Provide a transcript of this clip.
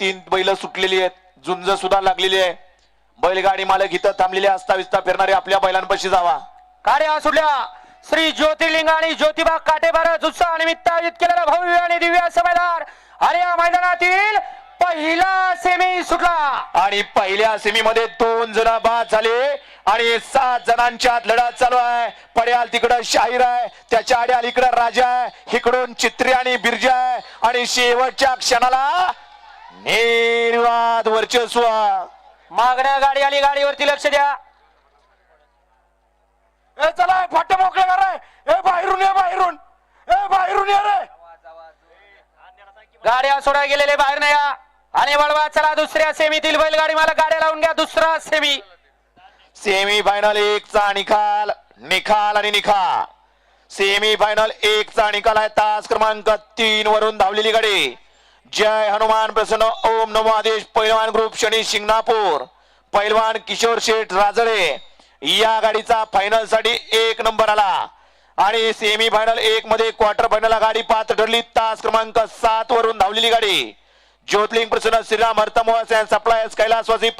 तीन बैल सुटलेली आहेत. झुंज सुद्धा लागलेली आहे. बैलगाडी मालक इथं थांबलेले असता विस्ता फिरणारे आपल्या बैलांपाशी जावा. गाड्या सुटल्या. श्री ज्योतिर्लिंग आणि ज्योतिबा काटेबार उत्साह निमित्त आयोजित केलेला भव्य आणि दिव्य मैदान आणि या मैदानातील पहिला सेमी सुटला. आणि पहिल्या सेमीमध्ये दोन जण बाद झाले आणि सात जणांच्यात लढा चालू आहे. पड्याल तिकडं शाहीर आहे. त्याच्या आड्याल इकडं राजा आहे. इकडून चित्री आणि बिरजा आहे. आणि शेवटच्या क्षणाला निर्वाद वर्चस्व. मागण्या गाडी आली गाडीवरती लक्ष द्या. ए चला फाटे मोकळे करा. ए बाहेरून ये बाहेरून. ए बाहेरून ये रे. गाड्या सोडा गेलेले बाहेर नाही या. आणि वळवा चला दुसऱ्या सेमीतील बैलगाडी मला गाड्या लावून घ्या दुसरा सेमी. सेमी फायनल एकचा निकाल निकाल आणि निकाल सेमी फायनल एकचा निकाल आहे तास क्रमांक तीन वरून धावलेली गाडी. जय हनुमान प्रसन्न ओम नमो आदेश पैलवान ग्रुप शनी शिंगणापूर. पैलवान किशोर शेठ राजळे या गाडीचा फायनलसाठी एक नंबर आला. आणि सेमी फायनल एक मध्ये क्वार्टर फायनल गाडी पात्र ठरली तास क्रमांक सात वरून धावलेली गाडी. ज्योतलिंग प्रसन्न श्रीराम हरतमोहन सप्लायर्स कैलासवासी